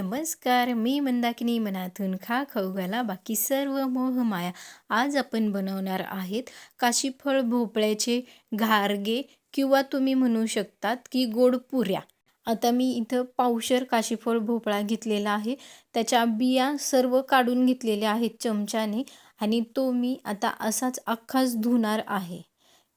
नमस्कार मी मंदाकिनी मनातून खा खाऊ घाला बाकी सर्व मोह माया. आज आपण बनवणार आहेत काशीफळ भोपळ्याचे घारगे किंवा तुम्ही म्हणू शकतात की गोड पुऱ्या. आता मी इथं पावशर काशीफळ भोपळा घेतलेला आहे. त्याच्या बिया सर्व काढून घेतलेल्या आहेत चमच्याने आणि तो मी आता असाच अख्खाच धुणार आहे.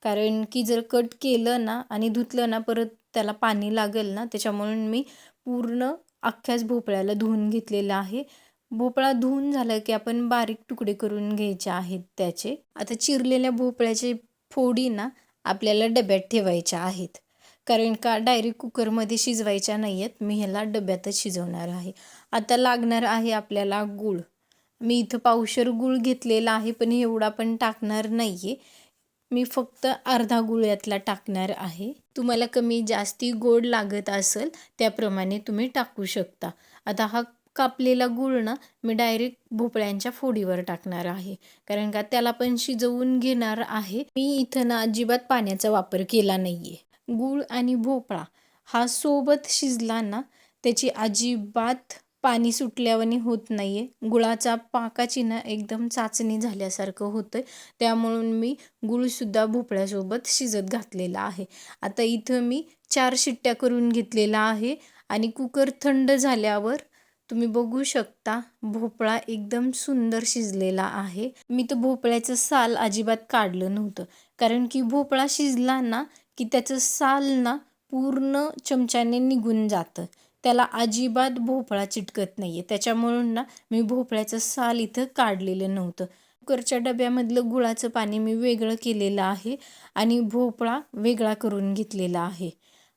कारण की जर कट केलं ना आणि धुतलं ना परत त्याला पाणी लागेल ना त्याच्यामुळे मी पूर्ण अख्ख्याच भोपळ्याला धुवून घेतलेला आहे. भोपळा धुवून झाला की आपण बारीक तुकडे करून घ्यायचे आहेत त्याचे. आता चिरलेल्या भोपळ्याचे फोडी ना आपल्याला डब्यात ठेवायच्या आहेत. कारण का डायरेक्ट कुकरमध्ये शिजवायच्या नाही आहेत मी ह्याला डब्यातच शिजवणार आहे. आता लागणार आहे आपल्याला गूळ. मी इथं पावशर गूळ घेतलेला आहे पण एवढा पण टाकणार नाही आहे मी फक्त अर्धा गुळ यातला टाकणार आहे. तुम्हाला कमी जास्ती गोड लागत असेल त्याप्रमाणे तुम्ही टाकू शकता. आता हा कापलेला गूळ ना मी डायरेक्ट भोपळ्यांच्या फोडीवर टाकणार आहे. कारण का त्याला पण शिजवून घेणार आहे. मी इथं ना अजिबात पाण्याचा वापर केला नाही आहे गूळ आणि भोपळा हा सोबत शिजला ना त्याची अजिबात पाणी सुटल्यावानी होत नाही आहे गुळाचा पाकाची ना एकदम चाचणी झाल्यासारखं होतं आहे मी गुळसुद्धा भोपळ्यासोबत शिजत घातलेला आहे. आता इथं मी चार शिट्ट्या करून घेतलेला आहे आणि कुकर थंड झाल्यावर तुम्ही बघू शकता भोपळा एकदम सुंदर शिजलेला आहे. मी तर भोपळ्याचं साल अजिबात काढलं नव्हतं. कारण की भोपळा शिजला ना की त्याचं साल ना पूर्ण चमच्याने निघून जातं. त्याला अजिबात भोपळा चिटकत नाही आहे त्याच्यामुळं ना मी भोपळ्याचं साल इथं काढलेलं नव्हतं. कुकरच्या डब्यामधलं गुळाचं पाणी मी वेगळं केलेलं आहे आणि भोपळा वेगळा करून घेतलेला आहे.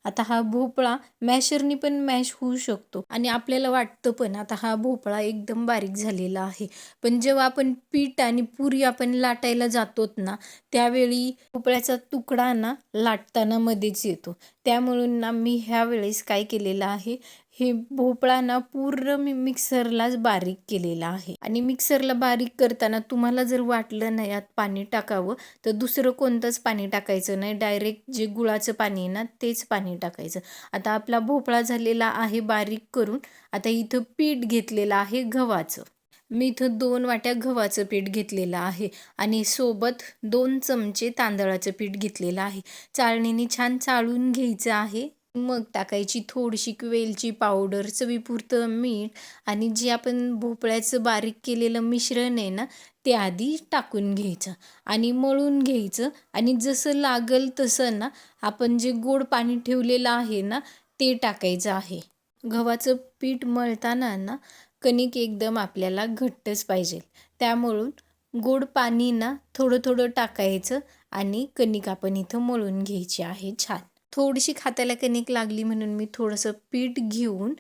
आता हा भोपळा मॅशरनी पण मॅश होऊ शकतो. आणि आपल्याला वाटतं पण आता हा भोपळा एकदम बारीक झालेला आहे. पण जेव्हा आपण पीठ आणि पुरी आपण लाटायला जातोत ना त्यावेळी भोपळ्याचा तुकडा ना लाटताना मध्येच येतो. त्यामुळं ना मी ह्या वेळेस काय केलेलं आहे हे भोपळा ना पूर्ण मी मिक्सरलाच बारीक केलेला आहे. आणि मिक्सरला बारीक करताना तुम्हाला जर वाटलं नाही यात पाणी टाकावं तर दुसरं कोणतंच पाणी टाकायचं नाही. डायरेक्ट जे गुळाचं पाणी आहे ना तेच पाणी टाकायचं. आता आपला भोपळा झालेला आहे बारीक करून आता इथं पीठ घेतलेलं आहे गव्हाचं. मी इथं दोन वाट्या गव्हाचं पीठ घेतलेलं आहे आणि सोबत दोन चमचे तांदळाचं पीठ घेतलेलं आहे. चाळणीने छान चाळून घ्यायचं आहे. मग टाकायची थोडीशी वेलची पावडर चवीपुरतं मीठ आणि जे आपण भोपळ्याचं बारीक केलेलं मिश्रण आहे ना ते आधी टाकून घ्यायचं आणि मळून घ्यायचं. आणि जसं लागल तसं ना आपण जे गोड पाणी ठेवलेलं आहे ना ते टाकायचं आहे. गव्हाचं पीठ मळताना ना कणिक एकदम आपल्याला घट्टच पाहिजे. त्यामुळून गोड पाणी ना थोडं थोडं टाकायचं आणि कणिक आपण इथं मळून घ्यायची आहे छान. थोडीशी खात्याला कणिक लागली म्हणून मी थोडंसं पीठ घेऊन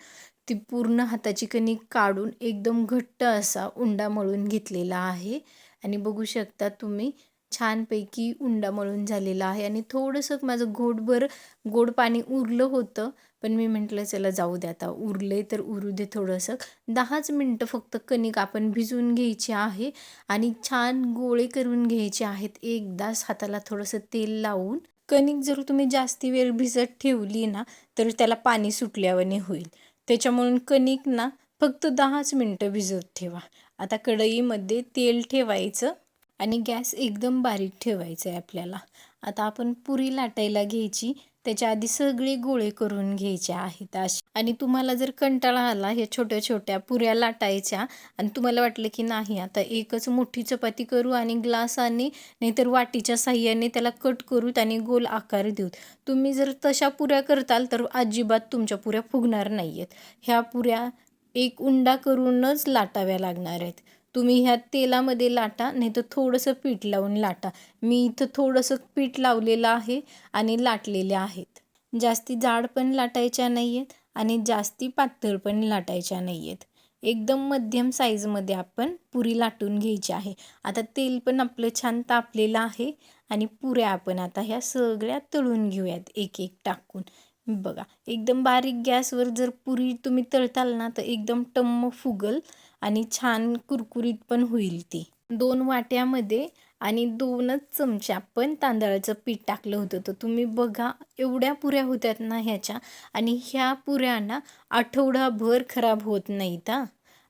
ती पूर्ण हाताची कणिक काढून एकदम घट्ट असा उंडा मळून घेतलेला आहे. आणि बघू शकता तुम्ही छानपैकी उंडा मळून झालेला आहे. आणि थोडंसं माझं घोटभर गोड पाणी उरलं होतं पण मी म्हटलं चला जाऊ द्या आता उरले तर उरू दे थोडंसं. दहाच मिनटं फक्त कणिक आपण भिजवून घ्यायची आहे. आणि छान गोळे करून घ्यायचे आहेत. एकदाच हाताला थोडंसं तेल लावून कणिक जर तुम्ही जास्ती वेळ भिजत ठेवली ना तर त्याला पाणी सुटल्यावाने होईल. त्याच्यामुळून कणिक ना फक्त दहाच मिनटं भिजत ठेवा. आता कढईमध्ये तेल ठेवायचं आणि गॅस एकदम बारीक ठेवायचं आहे आपल्याला. आता आपण पुरी लाटायला घ्यायची. त्याच्या आधी सगळे गोळे करून घ्यायचे आहेत असे. आणि तुम्हाला जर कंटाळा आला ह्या छोट्या छोट्या पुऱ्या लाटायच्या आणि तुम्हाला वाटलं की नाही आता एकच मोठी चपाती करू आणि ग्लासाने नाहीतर वाटीच्या साह्याने त्याला कट करू आणि गोल आकार देऊ तुम्ही जर तशा पुऱ्या करताल तर अजिबात तुमच्या पुऱ्या फुगणार नाही आहेत ह्या पुऱ्या एक उंडा करूनच लाटाव्या लागणार आहेत. तुम्ही ह्या तेलामध्ये लाटा नाही तर थोडंसं पीठ लावून लाटा. मी इथं थोडंसं पीठ लावलेलं आहे आणि लाटलेले आहेत. जास्ती जाड पण लाटायच्या नाही आहेत आणि जास्ती पातळ पण लाटायच्या नाही आहेत एकदम मध्यम साईजमध्ये आपण पुरी लाटून घ्यायची आहे. आता तेल पण आपलं छान तापलेलं आहे आणि पुऱ्या आपण आता ह्या सगळ्या तळून घेऊयात एक एक टाकून. बघा एकदम बारीक गॅसवर जर पुरी तुम्ही तळताल ना तर एकदम टम्म फुगल आणि छान कुरकुरीत पण होईल ती. दोन वाट्यामध्ये आणि दोनच चमचे आपण तांदळाचं पीठ टाकलं होतं. तर तुम्ही बघा एवढ्या पुऱ्या होत्यात ना ह्याच्या आणि ह्या पुऱ्यांना आठवडाभर खराब होत नाहीत हां.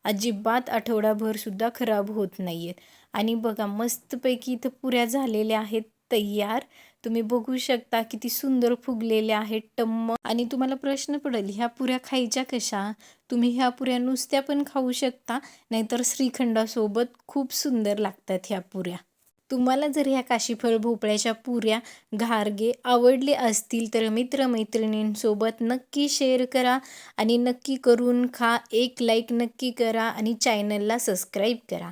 अजिबात आठवडाभरसुद्धा खराब होत नाही आहेत आणि बघा मस्तपैकी इथं पुऱ्या झालेल्या आहेत. तयार. तुम्ही बघू शकता किती सुंदर फुगलेल्या आहेत टम्म. आणि तुम्हाला प्रश्न पडेल ह्या पुऱ्या खायच्या कशा? तुम्ही ह्या पुऱ्या नुसत्या पण खाऊ शकता नाहीतर श्रीखंडासोबत खूप सुंदर लागतात ह्या पुऱ्या. तुम्हाला जर ह्या काशीफळ भोपळ्याच्या पुऱ्या घारगे आवडले असतील तर मित्रमैत्रिणींसोबत नक्की शेअर करा आणि नक्की करून खा. एक लाईक नक्की करा आणि चॅनलला सबस्क्राईब करा.